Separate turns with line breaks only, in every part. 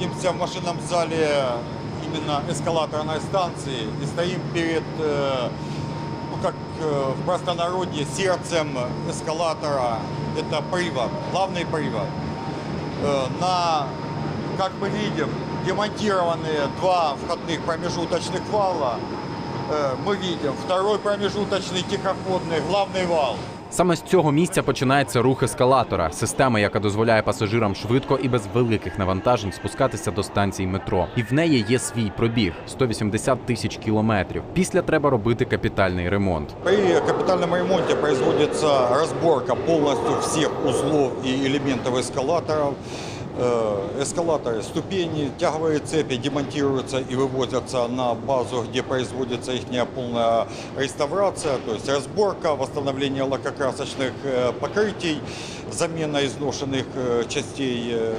Находимся в машинном зале именно эскалаторной станции и стоим перед, э, ну как э, в простонародье, сердцем эскалатора. Это привод, главный привод. Э, На, как мы видим, демонтированные два входных промежуточных вала. Мы видим второй промежуточный тихоходный, главный вал.
Саме з цього місця починається рух ескалатора, система, яка дозволяє пасажирам швидко і без великих навантажень спускатися до станції метро. І в неї є свій пробіг 180 тисяч кілометрів. Після треба робити капітальний ремонт.
При капітальному ремонті відбувається розборка повністю всіх узлов і елементів эскалаторов. Э, Эскалаторы, ступени, тяговые цепи демонтируются и вывозятся на базу, где производится их полная реставрация, то есть разборка, восстановление лакокрасочных э, покрытий, замена изношенных э, частей э,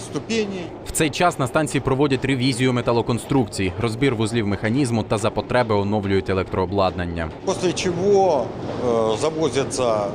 ступеней.
В цей час на станції проводять ревізію металоконструкцій, розбір вузлів механізму та за потреби оновлюють електрообладнання.
После чего э, завозится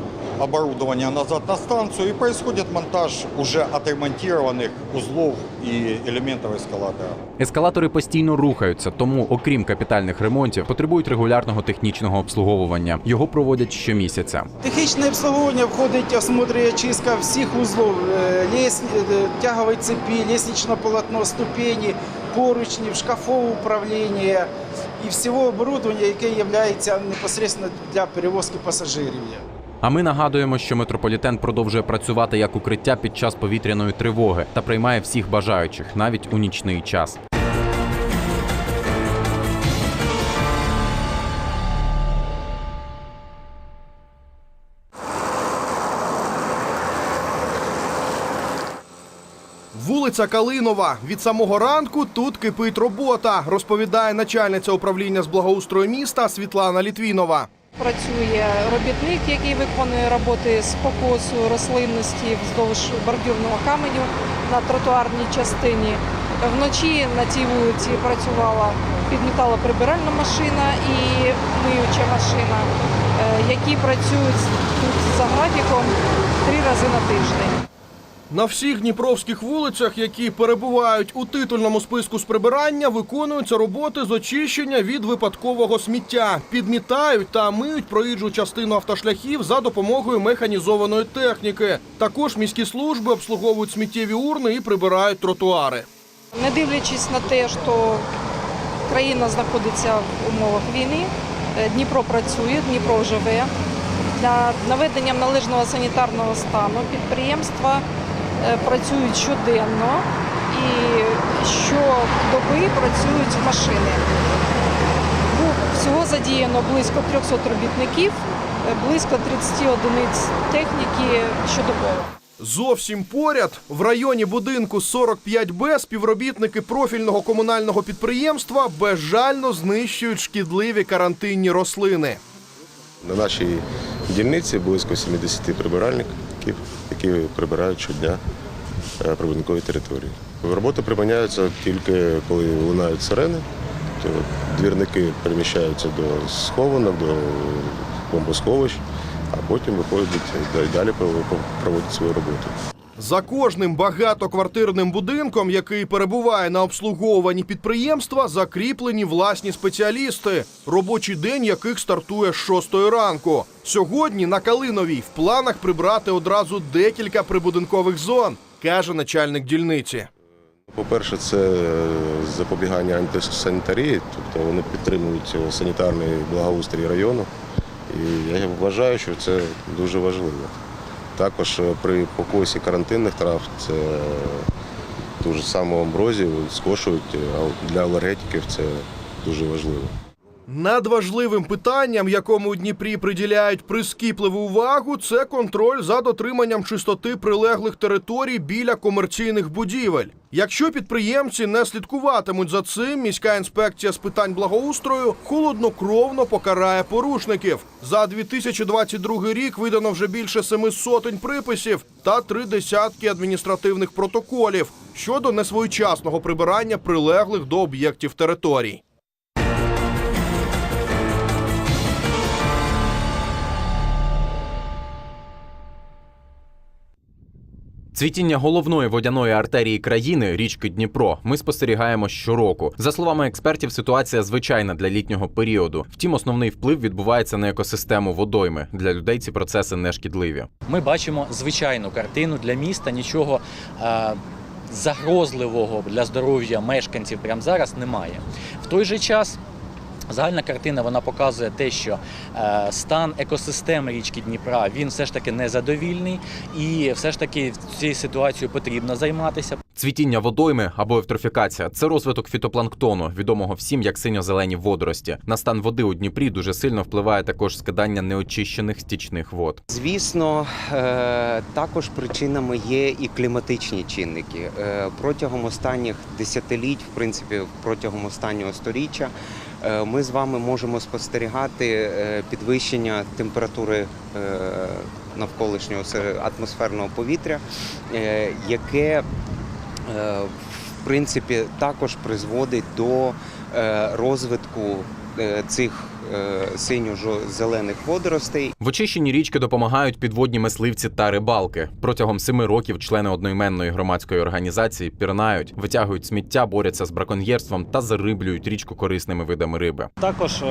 оборудование назад на станцию и происходит монтаж уже отремонтированных узлов и элементов эскалатора.
Ескалатори постійно рухаються, тому, окрім капітальних ремонтів, потребують регулярного технічного обслуговування. Його проводять щомісяця.
Технічне обслуговування входить осмотр і очистка всіх узлов, е, лес, е, тягової цепі, лестничне полотно, ступені, поручнів, шкафове управління і всього оборудовання, яке є непосредственно для перевозки пасажирів.
А ми нагадуємо, що метрополітен продовжує працювати як укриття під час повітряної тривоги та приймає всіх бажаючих, навіть у нічний час.
Вулиця Калинова. Від самого ранку тут кипить робота, розповідає начальниця управління з благоустрою міста Світлана Літвінова.
Працює робітник, який виконує роботи з покосу рослинності вздовж бордюрного каменю на тротуарній частині. Вночі на цій вулиці працювала підметалоприбиральна машина і миюча машина, е, які працюють тут за графіком три рази на тиждень.
На всіх дніпровських вулицях, які перебувають у титульному списку з прибирання, виконуються роботи з очищення від випадкового сміття, підмітають та миють проїжджу частину автошляхів за допомогою механізованої техніки. Також міські служби обслуговують сміттєві урни і прибирають тротуари.
Не дивлячись на те, що країна знаходиться в умовах війни, е, Дніпро працює, Дніпро живе. Для наведення належного санітарного стану підприємства працюють щоденно і щодоби працюють машини. Всього задіяно близько 300 робітників, е, близько 30 одиниць техніки щодобово.
Зовсім поряд в районі будинку 45Б співробітники профільного комунального підприємства безжально знищують шкідливі карантинні рослини.
На нашій дільниці близько 70 прибиральників, які прибирають щодня е, прибудинкові території. Роботи припиняються тільки коли лунають сирени, то двірники переміщаються до схованок, до бомбосховищ, а потім виходять і далі проводять свою роботу.
За кожним багатоквартирним будинком, який перебуває на обслуговуванні підприємства, закріплені власні спеціалісти, робочий день яких стартує з 6 ранку. Сьогодні на Калиновій в планах прибрати одразу декілька прибудинкових зон, каже начальник дільниці.
По-перше, це е, запобігання антисанітарії, тобто вони підтримують санітарний благоустрій району. І я вважаю, що це дуже важливо. Також е, при покосі карантинних трав це ту ж саму амброзію скошують е, а для алергетиків це дуже важливо.
Надважливим питанням, якому у Дніпрі приділяють прискіпливу увагу, це контроль за дотриманням чистоти прилеглих територій біля комерційних будівель. Якщо підприємці не слідкуватимуть за цим, міська інспекція з питань благоустрою холоднокровно покарає порушників. За 2022 рік видано вже більше семи сотень приписів та три десятки адміністративних протоколів щодо несвоєчасного прибирання прилеглих до об'єктів територій.
Цвітіння головної водяної артерії країни річки Дніпро ми спостерігаємо щороку. За словами експертів, ситуація звичайна для літнього періоду. Втім, основний вплив відбувається на екосистему водойми. Для людей ці процеси не шкідливі.
Ми бачимо звичайну картину для міста, нічого е, загрозливого для здоров'я мешканців прямо зараз немає. В той же час. Загальна картина вона показує те, що е, стан екосистеми річки Дніпра він все ж таки незадовільний, і все ж таки цією ситуацією потрібно займатися.
Цвітіння водойми або евтрофікація це розвиток фітопланктону, відомого всім як синьо-зелені водорості. На стан води у Дніпрі дуже сильно впливає також скидання неочищених стічних вод.
Звісно, е, також причинами є і кліматичні чинники. Е, Протягом останніх десятиліть, в принципі, протягом останнього сторіччя, ми з вами можемо спостерігати е, підвищення температури е, навколишнього атмосферного повітря, е, яке е, в принципі також призводить до е, розвитку е, цих е, синьо-зелених водоростей
В очищенні річки допомагають підводні мисливці та рибалки. Протягом семи років члени одноіменної громадської організації пірнають, витягують сміття, борються з браконьєрством та зариблюють річку корисними видами риби.
Також е,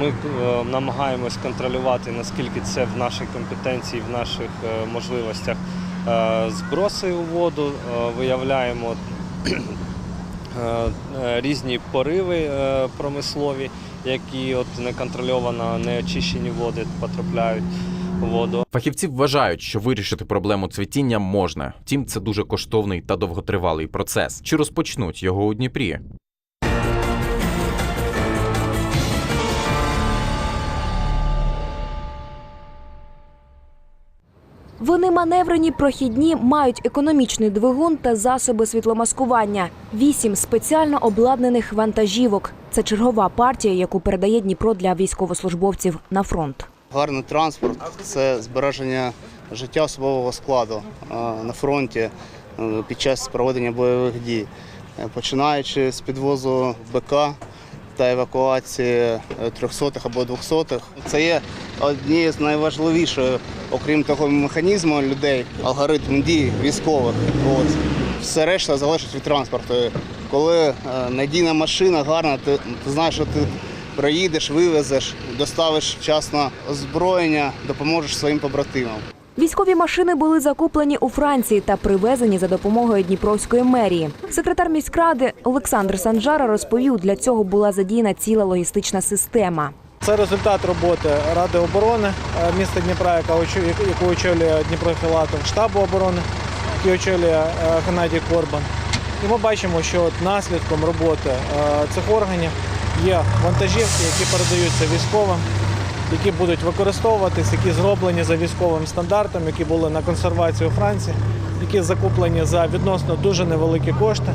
ми е, намагаємось контролювати, наскільки це в нашій компетенції, в наших е, можливостях. Е, Зброси у воду е, виявляємо е, е, різні пориви е, промислові, які от неконтрольовано неочищені води потрапляють воду.
Фахівці вважають, що вирішити проблему цвітіння можна. Втім, це дуже коштовний та довготривалий процес. Чи розпочнуть його у Дніпрі?
Вони маневрені, прохідні, мають економічний двигун та засоби світломаскування. Вісім спеціально обладнаних вантажівок. Це чергова партія, яку передає Дніпро для військовослужбовців на фронт.
Гарний транспорт це збереження життя особового складу на фронті е, під час проведення бойових дій, Е, починаючи з підвозу БК та евакуації 300-х або 200-х. Це є однією з найважливіших, окрім того механізму людей, алгоритм дій військових. От. Все решта залежить від транспорту. Коли е, надійна машина гарна, ти, ти знаєш, що ти проїдеш, вивезеш, доставиш вчасно озброєння, допоможеш своїм побратимам.
Військові машини були закуплені у Франції та привезені за допомогою Дніпровської мерії. Секретар міськради Олександр Санжара розповів, для цього була задіяна ціла логістична система.
Це результат роботи Ради оборони е, міста Дніпра, яку очолює Дніпро Філатов, штабу оборони, який очолює е, Геннадій Корбан. І ми бачимо, що наслідком роботи е, цих органів є вантажівки, які передаються військовим, які будуть використовуватись, які зроблені за військовим стандартом, які були на консервацію у Франції, які закуплені за відносно дуже невеликі кошти.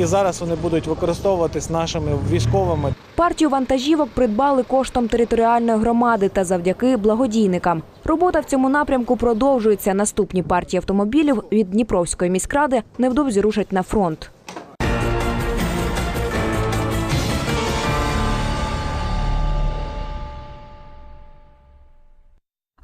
І зараз вони будуть використовуватись нашими військовими
Партію вантажівок придбали коштом територіальної громади та завдяки благодійникам. Робота в цьому напрямку продовжується. Наступні партії автомобілів від Дніпровської міськради невдовзі рушать на фронт.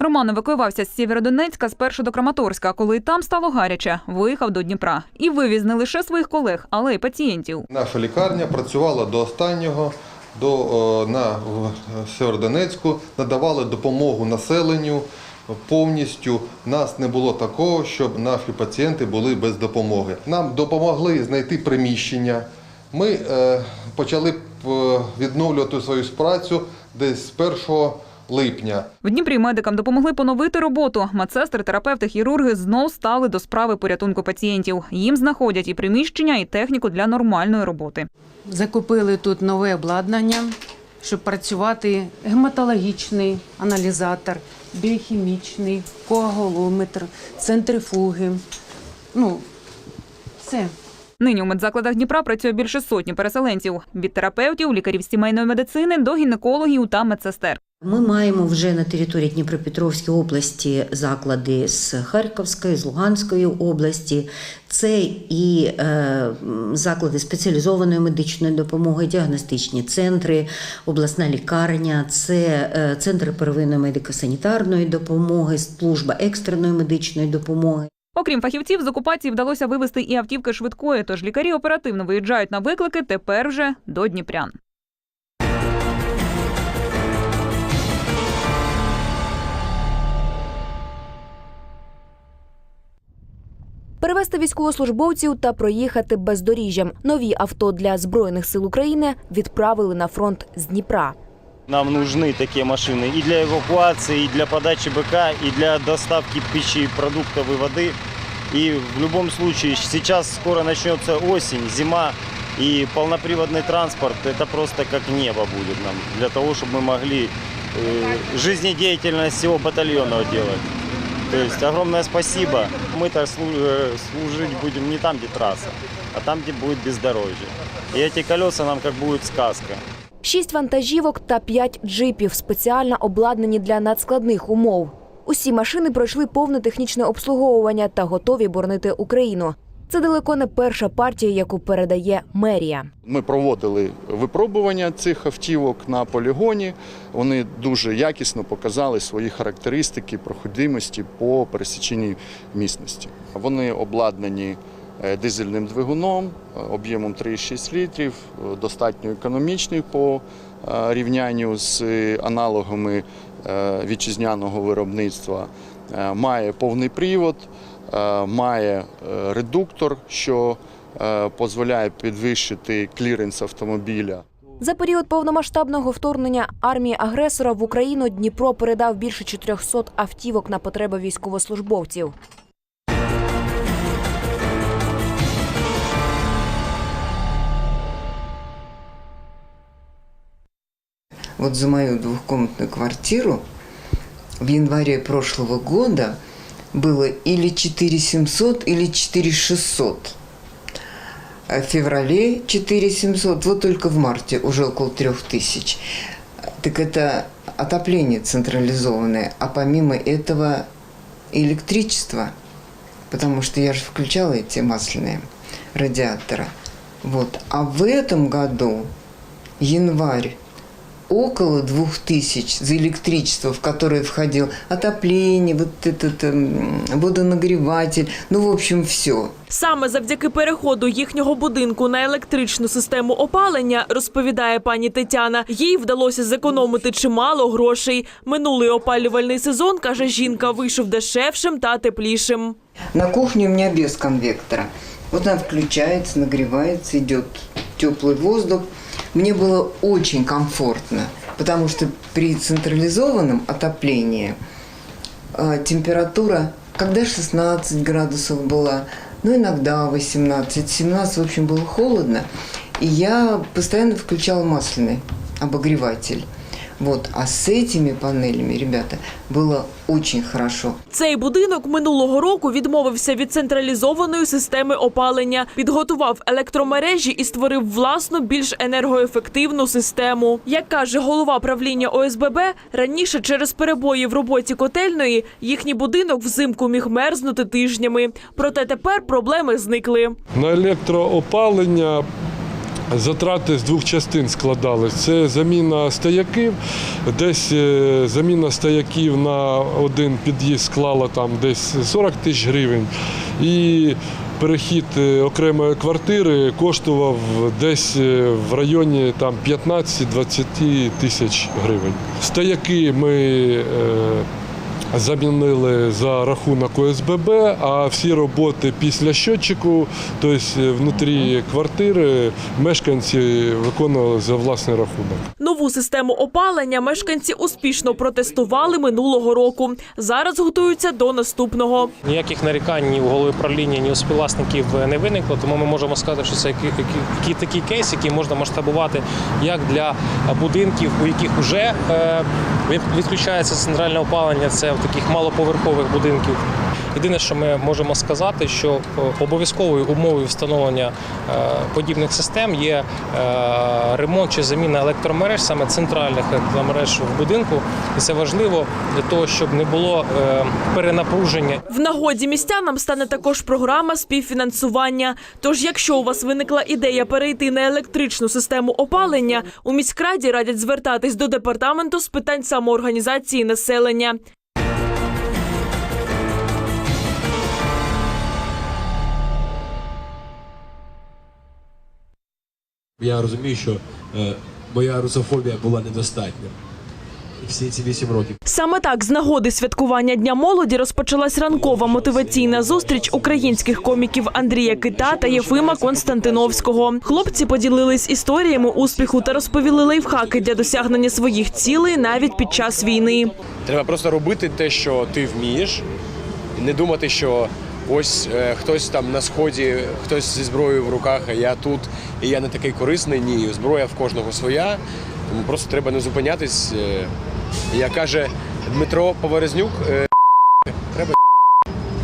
Роман евакуювався з Сєвєродонецька спершу до Краматорська, коли там стало гаряче, виїхав до Дніпра і вивіз не лише своїх колег, але й пацієнтів.
Наша лікарня працювала до останнього, до, на в Северодонецьку, надавали допомогу населенню повністю. Нас не було такого, щоб наші пацієнти були без допомоги. Нам допомогли знайти приміщення. Ми е, почали е, відновлювати свою працю десь з 1 липня.
В Дніпрі медикам допомогли поновити роботу. Медсестри, терапевти, хірурги знов стали до справи порятунку пацієнтів. Їм знаходять і приміщення, і техніку для нормальної роботи.
Закупили тут нове обладнання, щоб працювати гематологічний аналізатор, біохімічний, коагулометр, центрифуги. Ну, все.
Нині у медзакладах Дніпра працює більше сотні переселенців від терапевтів, лікарів сімейної медицини до гінекологів та медсестер.
Ми маємо вже на території Дніпропетровської області заклади з Харківської, з Луганської області. Це і е, заклади спеціалізованої медичної допомоги, діагностичні центри, обласна лікарня, це е, центр первинної медико-санітарної допомоги, служба екстреної медичної допомоги.
Окрім фахівців, з окупації вдалося вивезти і автівки швидкої, тож лікарі оперативно виїжджають на виклики тепер вже до Дніпрян.
Перевезти військовослужбовців та проїхати бездоріжжям. Нові авто для збройних сил України відправили на фронт з Дніпра.
Нам нужны такие машины и для эвакуации, и для подачи БК, и для доставки пищи, продуктов и воды. И в любом случае, сейчас скоро начнется осень, зима, и полноприводный транспорт – это просто как небо будет нам, для того, чтобы мы могли э, жизнедеятельность всего батальона делать. То есть огромное спасибо. Мы-то слу- э, служить будем не там, где трасса, а там, где будет бездорожье. И эти колеса нам как будет сказка.
Шість вантажівок та п'ять джипів спеціально обладнані для надскладних умов. Усі машини пройшли повне технічне обслуговування та готові боронити Україну. Це далеко не перша партія, яку передає мерія.
Ми проводили випробування цих автівок на полігоні. Вони дуже якісно показали свої характеристики проходимості по пересіченій місності. Вони обладнані е, дизельним двигуном об'ємом 3,6 літрів, достатньо економічний по е, рівнянню з аналогами е, вітчизняного виробництва. Має повний привод, має е, редуктор, що е, дозволяє підвищити кліренс автомобіля.
За період повномасштабного вторгнення армії агресора в Україну Дніпро передав більше 400 автівок на потреби військовослужбовців.
Вот за мою двухкомнатную квартиру в январе прошлого года было или 4700, или 4600. А в феврале 4700, вот только в марте уже около 3000. Так это отопление централизованное, а помимо этого электричество, потому что я же включала эти масляные радиаторы. Вот. А в этом году, январь, около двух тысяч за электричество, в которое входил отопление, вот этот м, водонагреватель, ну, в общем, все.
Саме завдяки переходу їхнього будинку на електричну систему опалення, розповідає пані Тетяна, їй вдалося зекономити чимало грошей. Минулий опалювальний сезон, каже жінка, вийшов дешевшим та теплішим.
На кухне у меня без конвектора. Вот она включается, нагревается, идет теплый воздух. Мне было очень комфортно, потому что при централизованном отоплении э, температура, когда 16 градусов была, ну иногда 18, 17, в общем, было холодно. И я постоянно включала масляный обогреватель. Вот. А с этими панелями, ребята, было очень хорошо.
Цей будинок минулого року відмовився від централізованої системи опалення, підготував електромережі і створив власну більш енергоефективну систему. Як каже голова правління ОСББ, раніше через перебої в роботі котельної їхній будинок взимку міг мерзнути тижнями. Проте тепер проблеми зникли.
На електроопалення затрати з двох частин складались. Це заміна стояків, десь е, заміна стояків на один під'їзд склала там десь 40 тисяч гривень. І перехід е, окремої квартири коштував десь е, в районі там 15-20 тисяч гривень. Стояки ми замінили за рахунок ОСББ, а всі роботи після щотчику, тобто внутрі квартири, мешканці виконували за власний рахунок.
Нову систему опалення мешканці успішно протестували минулого року. Зараз готуються до наступного.
Ніяких нарікань ні в голови правління, ні у співвласників не виникло, тому ми можемо сказати, що це такий кейс, який можна масштабувати як для будинків, у яких вже е, відключається центральне опалення, це в таких малоповерхових будинків. Єдине, що ми можемо сказати, що е, обов'язковою умовою встановлення е, подібних систем є е, ремонт чи заміна електромереж, саме центральних електромереж в будинку. І це важливо для того, щоб не було перенапруження
В нагоді містянам стане також програма співфінансування. Тож, якщо у вас виникла ідея перейти на електричну систему опалення, у міськраді радять звертатись до департаменту з питань самоорганізації населення.
Я розумію, що е, моя русофобія була недостатня всі ці вісім років.
Саме так з нагоди святкування Дня молоді розпочалась ранкова мотиваційна зустріч українських коміків Андрія Кита та Єфима Константиновського. Хлопці поділились історіями успіху та розповіли лайфхаки для досягнення своїх цілей навіть під час війни.
Треба просто робити те, що ти вмієш, не думати, що ось е, хтось там на сході, хтось зі зброєю в руках, а я тут, і я не такий корисний. Ні, зброя в кожного своя. Тому просто треба не зупинятись. Е, Як каже Дмитро Поворознюк, е,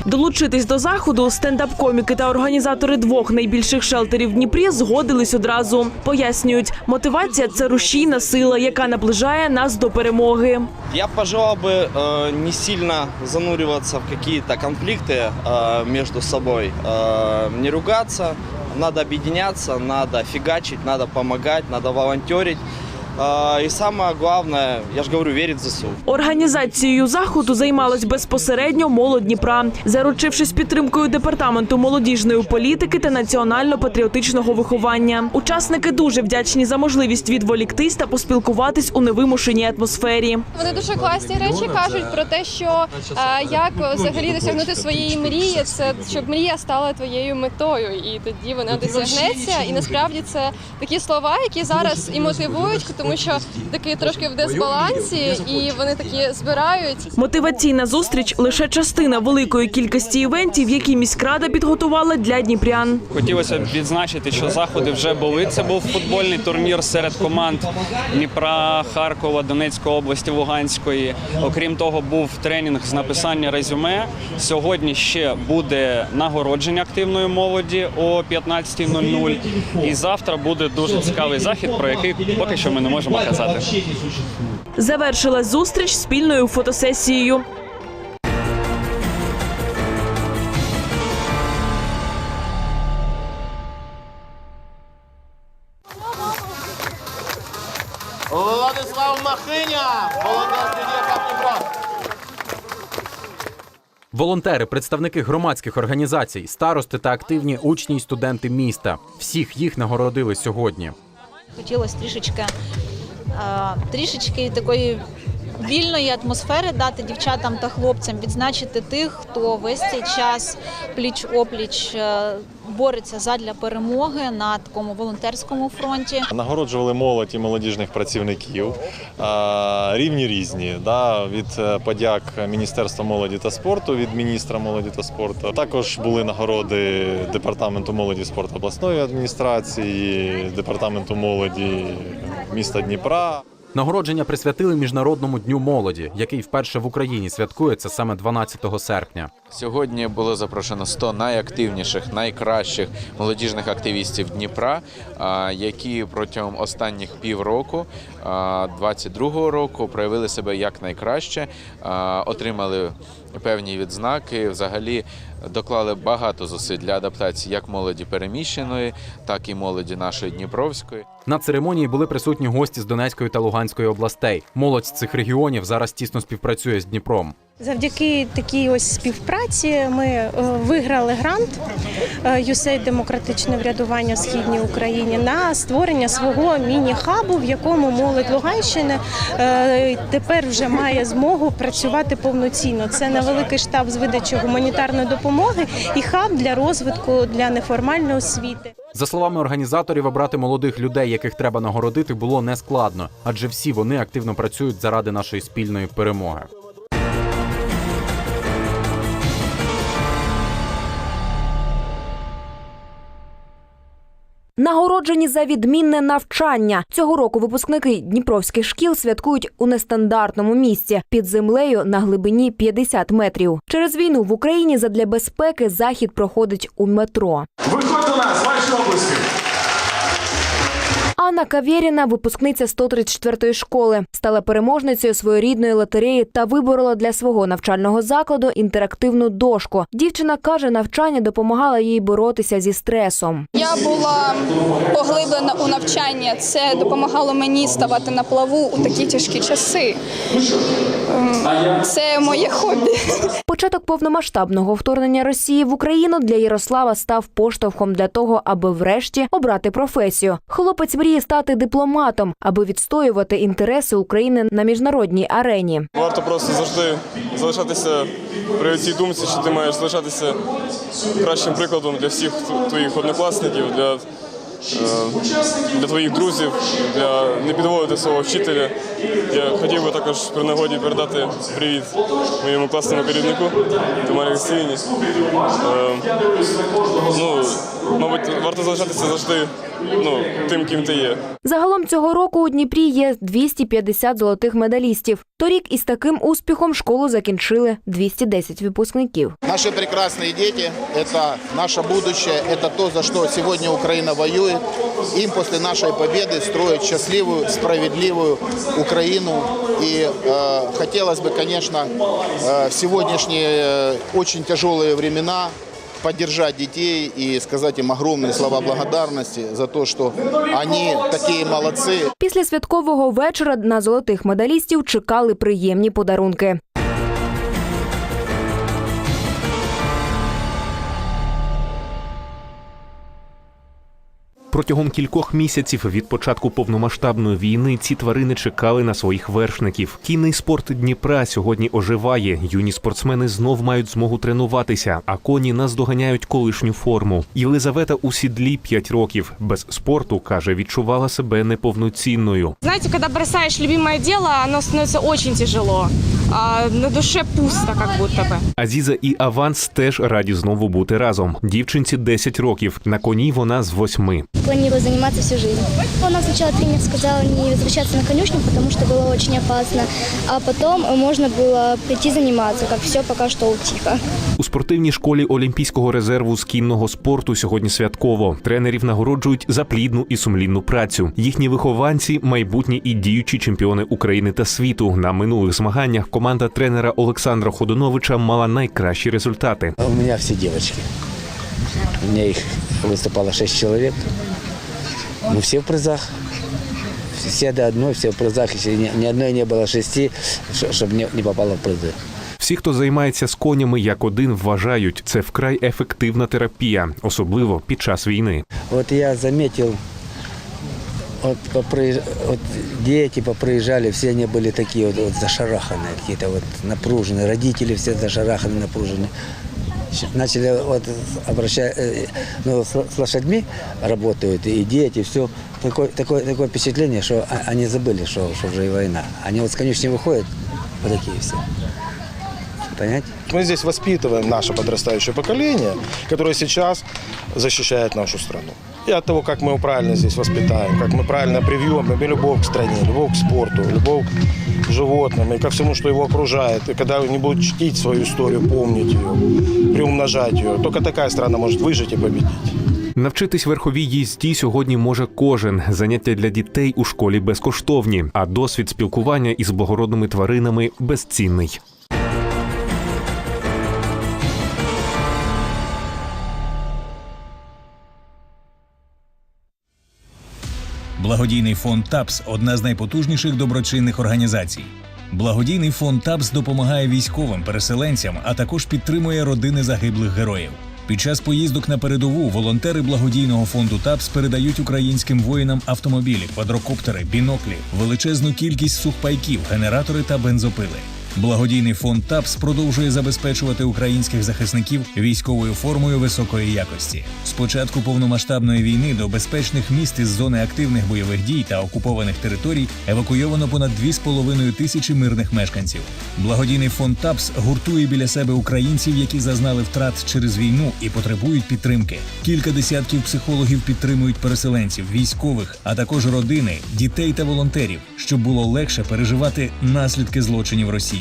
Долучитись до заходу стендап-коміки та організатори двох найбільших шелтерів в Дніпрі згодились одразу. Пояснюють, мотивація це рушійна сила, яка наближає нас до перемоги.
Я пожелал бы э, не сильно зануриваться в какие-то конфликты э, между собой, э, не ругаться, надо объединяться, надо фигачить, надо помогать, надо волонтерить. И самое главное, я же говорю, верить в ЗСУ.
Організацією заходу займалась безпосередньо молодь Дніпра, заручившись підтримкою департаменту молодіжної політики та національно-патріотичного виховання. Учасники дуже вдячні за можливість відволіктись та поспілкуватись у невимушеній атмосфері.
Вони дуже класні речі кажуть про те, що як взагалі досягнути своєї мрії, це щоб мрія стала твоєю метою, і тоді вона досягнеться. І насправді це такі слова, які зараз і мотивують, тому що такі трошки в дисбалансі, і вони такі збирають.
Мотиваційна зустріч лише частина великої кількості івентів, які міськрада підготувала для дніпрян.
Хотілося б відзначити, що заходи вже були. Це був футбольний турнір серед команд Дніпра, Харкова, Донецької області, Луганської. Окрім того, був тренінг з написання резюме. Сьогодні ще буде нагородження активної молоді о 15.00. І завтра буде дуже цікавий захід, про який поки що ми не можемо казати.
Завершилась зустріч спільною фотосесією.
Владислав Махиня.
Волонтери, представники громадських організацій, старости та активні учні й студенти міста. Всіх їх нагородили сьогодні.
Хотілося трішечки, е, трішечки такої вільної атмосфери дати дівчатам та хлопцям, відзначити тих, хто весь цей час пліч опліч е, бореться задля перемоги на такому волонтерському фронті.
Нагороджували молодь і молодіжних працівників. Рівні різні. Да, від е, подяк Міністерства молоді та спорту, від міністра молоді та спорту. Також були нагороди департаменту молоді і спорту обласної адміністрації, департаменту молоді міста Дніпра.
Нагородження присвятили Міжнародному дню молоді, який вперше в Україні святкується саме 12 серпня.
Сьогодні було запрошено 100 найактивніших, найкращих молодіжних активістів Дніпра, які протягом останніх півроку, а, 22-го року, проявили себе як найкраще, отримали певні відзнаки. Взагалі доклали багато зусиль для адаптації як молоді переміщеної, так і молоді нашої Дніпровської.
На церемонії були присутні гості з Донецької та Луганської областей. Молодь з цих регіонів зараз тісно співпрацює з Дніпром.
Завдяки такій ось співпраці ми е, виграли грант е, USAID демократичне врядування в східній Україні на створення свого міні-хабу, в якому молодь Луганщини е, тепер вже має змогу працювати повноцінно. Це невеликий штаб з видачі гуманітарної допомоги і хаб для розвитку для неформальної освіти.
За словами організаторів, обрати молодих людей, яких треба нагородити, було нескладно, адже всі вони активно працюють заради нашої спільної перемоги.
Нагороджені за відмінне навчання цього року. Випускники дніпровських шкіл святкують у нестандартному місці під землею на глибині 50 метрів. Через війну в Україні задля безпеки захід проходить у метро.
Виходь до нас, ваші обласки.
Анна Кавєріна, випускниця 134-ї школи, стала переможницею своєрідної лотереї та виборола для свого навчального закладу інтерактивну дошку. Дівчина каже, навчання допомагало їй боротися зі стресом.
Я була поглиблена у навчання. Це допомагало мені ставати на плаву у такі тяжкі часи. Це моє хобі.
Початок повномасштабного вторгнення Росії в Україну для Ярослава став поштовхом для того, аби врешті обрати професію. Хлопець мріє стати дипломатом, аби відстоювати інтереси України на міжнародній арені.
Варто просто завжди залишатися при цій думці, що ти маєш залишатися кращим прикладом для всіх твоїх однокласників, для, для твоїх друзів, для не підводити свого вчителя. Я хотів би також при нагоді передати привіт моєму класному керівнику Тамарі Олексіївні. Е, Ну, мабуть, варто залишатися завжди ну, тим, ким ти є.
Загалом цього року у Дніпрі є 250 золотих медалістів. Торік із таким успіхом школу закінчили 210 випускників.
Наши прекрасные дети – это наше будущее, это то, за что сегодня Украина воюет. Им после нашей победы строить счастливую, справедливую Украину. И э, хотелось бы, конечно, э, в сегодняшние э, очень тяжелые времена поддержать детей и сказать им огромные слова благодарности за то, что они такие молодцы.
Після святкового вечора на золотих медалістів чекали приємні подарунки.
Протягом кількох місяців від початку повномасштабної війни ці тварини чекали на своїх вершників. Кінний спорт Дніпра сьогодні оживає. Юні спортсмени знов мають змогу тренуватися, а коні наздоганяють колишню форму. Єлизавета у сідлі 5 років. Без спорту каже, відчувала себе неповноцінною.
Знаете, когда бросаешь любимое дело, оно становится очень тяжело. А на душе пусто, как будто бы.
Азіза і Аванс теж раді знову бути разом. Дівчинці 10 років. На коні вона з восьми.
Планирую заниматься всю жизнь. Она сначала тренер сказала не возвращаться на конюшню, потому что было очень опасно. А потом можно было прийти заниматься, как все пока что утихо.
У спортивній школі Олімпійського резерву з кінного спорту сьогодні святково. Тренерів нагороджують за плідну і сумлінну працю. Їхні вихованці майбутні і діючі чемпіони України та світу. На минулих змаганнях команда тренера Олександра Ходуновича мала найкращі результати.
У меня все девочки. У меня их выступало шесть человек. Ну, все в призах. Все до одной, все в призах. Если ни, ни одной не было шести, чтобы не, не попало в призы.
Всі, хто займається з конями як один, вважають, це вкрай ефективна терапія, особливо під час війни.
Вот я заметил, вот, попри- вот дети поприезжали, все они были такие вот, вот зашараханные, какие-то вот напруженные, родители все зашараханные, напруженные. Щ- Начали вот обращать, э, ну, с, с лошадьми работают, и дети, все. Такое, такое, такое впечатление, что о- они забыли, что, что уже и война. Они вот с конюшни выходят, вот такие все. Понимаете?
Мы здесь воспитываем наше подрастающее поколение, которое сейчас защищает нашу страну. И от того, как мы его правильно здесь воспитаем, как мы правильно привьем им и любовь к стране, любовь к спорту, любовь к животным и ко всему, что его окружает. И когда они будут чтить свою историю, помнить ее, приумножать ее, только такая страна может выжить и победить.
Навчитись верховій їзді сьогодні може кожен. Заняття для дітей у школі безкоштовні, а досвід спілкування із благородними тваринами безцінний.
Благодійний фонд ТАПС одна з найпотужніших доброчинних організацій. Благодійний фонд ТАПС допомагає військовим переселенцям, а також підтримує родини загиблих героїв. Під час поїздок на передову волонтери благодійного фонду ТАПС передають українським воїнам автомобілі, квадрокоптери, біноклі, величезну кількість сухпайків, генератори та бензопили. Благодійний фонд ТАПС продовжує забезпечувати українських захисників військовою формою високої якості. З початку повномасштабної війни до безпечних міст із зони активних бойових дій та окупованих територій евакуйовано понад 2,5 тисячі мирних мешканців. Благодійний фонд ТАПС гуртує біля себе українців, які зазнали втрат через війну і потребують підтримки. Кілька десятків психологів підтримують переселенців, військових, а також родини, дітей та волонтерів, щоб було легше переживати наслідки злочинів Росії.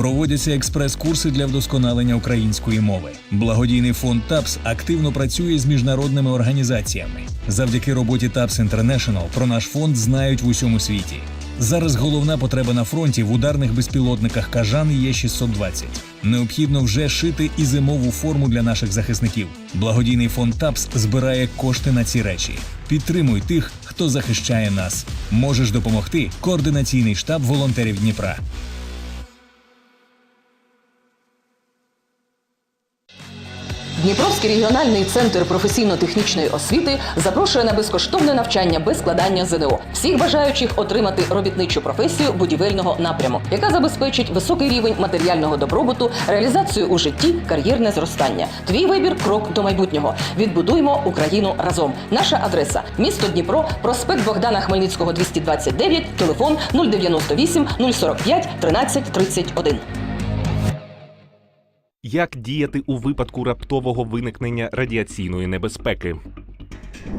Проводяться експрес-курси для вдосконалення української мови. Благодійний фонд ТАПС активно працює з міжнародними організаціями. Завдяки роботі ТАПС International про наш фонд знають в усьому світі. Зараз головна потреба на фронті в ударних безпілотниках Кажан є 620. Необхідно вже шити і зимову форму для наших захисників. Благодійний фонд ТАПС збирає кошти на ці речі. Підтримуй тих, хто захищає нас. Можеш допомогти. Координаційний штаб волонтерів Дніпра.
Дніпровський регіональний центр професійно-технічної освіти запрошує на безкоштовне навчання без складання ЗНО всіх бажаючих отримати робітничу професію будівельного напряму, яка забезпечить високий рівень матеріального добробуту, реалізацію у житті, кар'єрне зростання. Твій вибір крок до майбутнього. Відбудуємо Україну разом. Наша адреса місто Дніпро, проспект Богдана Хмельницького, 229, телефон 098 045 13 31.
Як діяти у випадку раптового виникнення радіаційної небезпеки?